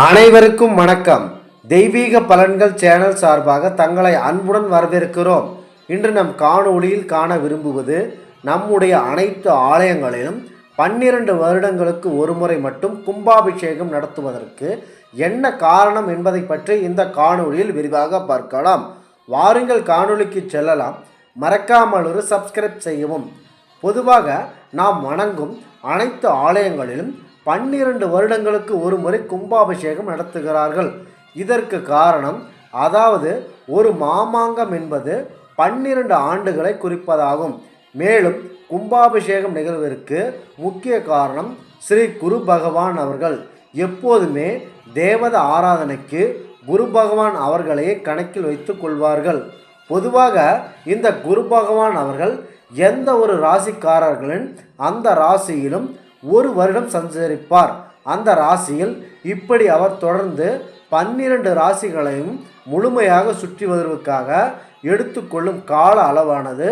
அனைவருக்கும் வணக்கம். தெய்வீக பலன்கள் சேனல் சார்பாக தங்களை அன்புடன் வரவேற்கிறோம். இன்று நம் காணொளியில் காண விரும்புவது நம்முடைய அனைத்து ஆலயங்களிலும் பன்னிரண்டு வருடங்களுக்கு ஒருமுறை மட்டும் கும்பாபிஷேகம் நடத்துவதற்கு என்ன காரணம் என்பதை பற்றி இந்த காணொளியில் விரிவாக பார்க்கலாம். வாருங்கள் காணொளிக்கு செல்லலாம். மறக்காமல் ஒரு சப்ஸ்கிரைப் செய்யவும். பொதுவாக நாம் வணங்கும் அனைத்து ஆலயங்களிலும் பன்னிரண்டு வருடங்களுக்கு ஒரு முறை கும்பாபிஷேகம் நடத்துகிறார்கள். இதற்கு காரணம் அதாவது ஒரு மாமாங்கம் என்பது பன்னிரண்டு ஆண்டுகளை குறிப்பதாகும். மேலும் கும்பாபிஷேகம் நிகழ்விற்கு முக்கிய காரணம் ஸ்ரீ குரு பகவான் அவர்கள். எப்போதுமே தேவத ஆராதனைக்கு குரு பகவான் அவர்களையே கணக்கில் வைத்து கொள்வார்கள். பொதுவாக இந்த குரு பகவான் அவர்கள் எந்த ஒரு ராசிக்காரர்களின் அந்த ராசியிலும் ஒரு வருடம் சஞ்சரிப்பார். அந்த ராசியில் இப்படி அவர் தொடர்ந்து பன்னிரண்டு ராசிகளையும் முழுமையாக சுற்றி வருவதற்காக எடுத்துக்கொள்ளும் கால அளவானது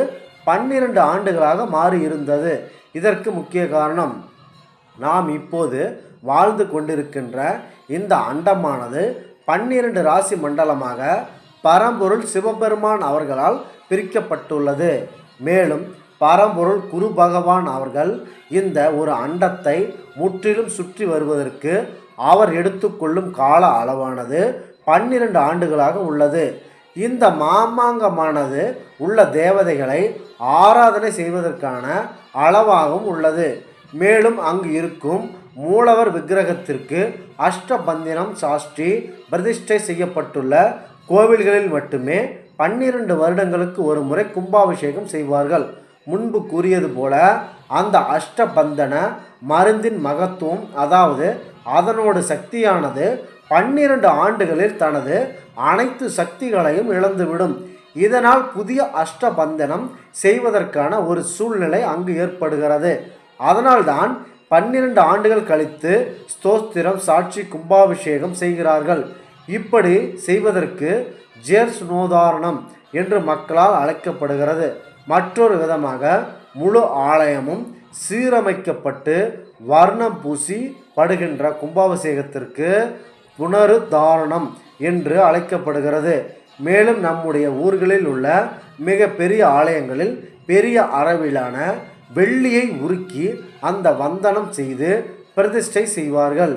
பன்னிரண்டு ஆண்டுகளாக மாறியிருந்தது இதற்கு முக்கிய காரணம் நாம் இப்போது வாழ்ந்து கொண்டிருக்கின்ற இந்த அண்டமானது பன்னிரண்டு ராசி மண்டலமாக பரம்பொருள் சிவபெருமான் அவர்களால் பிரிக்கப்பட்டுள்ளது. மேலும் பரம்பொருள் குரு பகவான் அவர்கள் இந்த ஒரு அண்டத்தை முற்றிலும் சுற்றி வருவதற்கு அவர் எடுத்துக்கொள்ளும் கால அளவானது பன்னிரண்டு ஆண்டுகளாக உள்ளது. இந்த மாமாங்கமானது உள்ள தேவதைகளை ஆராதனை செய்வதற்கான அளவாகவும் உள்ளது. மேலும் அங்கு இருக்கும் மூலவர் விக்கிரகத்திற்கு அஷ்டபந்தினம் சாஷ்டி பிரதிஷ்டை செய்யப்பட்டுள்ள கோவில்களில் மட்டுமே பன்னிரண்டு வருடங்களுக்கு ஒரு முறை கும்பாபிஷேகம் செய்வார்கள். முன்பு கூறியது போல அந்த அஷ்டபந்தன மருந்தின் மகத்துவம் அதாவது அதனோட சக்தியானது பன்னிரண்டு ஆண்டுகளில் தனது அனைத்து சக்திகளையும் இழந்துவிடும். இதனால் புதிய அஷ்டபந்தனம் செய்வதற்கான ஒரு சூழ்நிலை அங்கு ஏற்படுகிறது. அதனால்தான் பன்னிரண்டு ஆண்டுகள் கழித்து ஸ்தோஸ்திரம் சாட்சி கும்பாபிஷேகம் செய்கிறார்கள். இப்படி செய்வதற்கு ஜேர்ஸ்னோதாரணம் என்று மக்களால் அழைக்கப்படுகிறது. மற்றொரு விதமாக முழு ஆலயமும் சீரமைக்கப்பட்டு வர்ணம் பூசி படுகின்ற கும்பாபிஷேகத்திற்கு புனருத்தாரணம் என்று அழைக்கப்படுகிறது. மேலும் நம்முடைய ஊர்களில் உள்ள மிக பெரிய ஆலயங்களில் பெரிய அளவிலான வெள்ளியை உருக்கி அந்த வந்தனம் செய்து பிரதிஷ்டை செய்வார்கள்.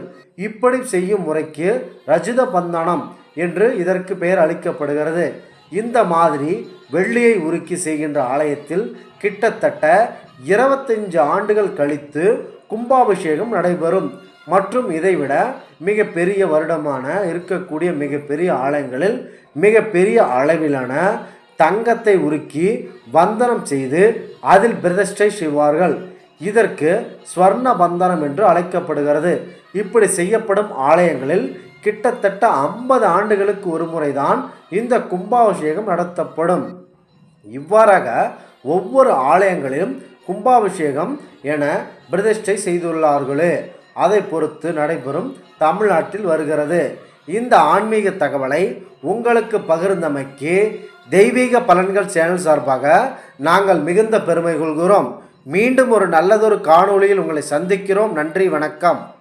இப்படி செய்யும் முறைக்கு ரஜித பந்தனம் என்று இதற்கு பெயர் அளிக்கப்படுகிறது. இந்த மாதிரி வெள்ளியை உருக்கி செய்கின்ற ஆலயத்தில் கிட்டத்தட்ட இருபத்தஞ்சு ஆண்டுகள் கழித்து கும்பாபிஷேகம் நடைபெறும். மற்றும் இதைவிட மிக பெரிய வருடமான இருக்கக்கூடிய மிகப்பெரிய ஆலயங்களில் மிகப்பெரிய அளவிலான தங்கத்தை உருக்கி வந்தனம் செய்து அதில் பிரதிஷ்டை செய்வார்கள். இதற்கு ஸ்வர்ண பந்தனம் என்று அழைக்கப்படுகிறது. இப்படி செய்யப்படும் ஆலயங்களில் கிட்டத்தட்ட ஐம்பது ஆண்டுகளுக்கு ஒரு முறைதான் இந்த கும்பாபிஷேகம் நடத்தப்படும். இவ்வாறாக ஒவ்வொரு ஆலயங்களிலும் கும்பாபிஷேகம் என பிரதிஷ்டை செய்துள்ளார்களே. அதை பொறுத்து நடைபெறும் தமிழ்நாட்டில் வருகிறது. இந்த ஆன்மீக தகவலை உங்களுக்கு பகிர்ந்தமைக்கு தெய்வீக பலன்கள் சேனல் சார்பாக நாங்கள் மிகுந்த பெருமை கொள்கிறோம். மீண்டும் ஒரு நல்லதொரு காணொளியில் உங்களை சந்திக்கிறோம். நன்றி வணக்கம்.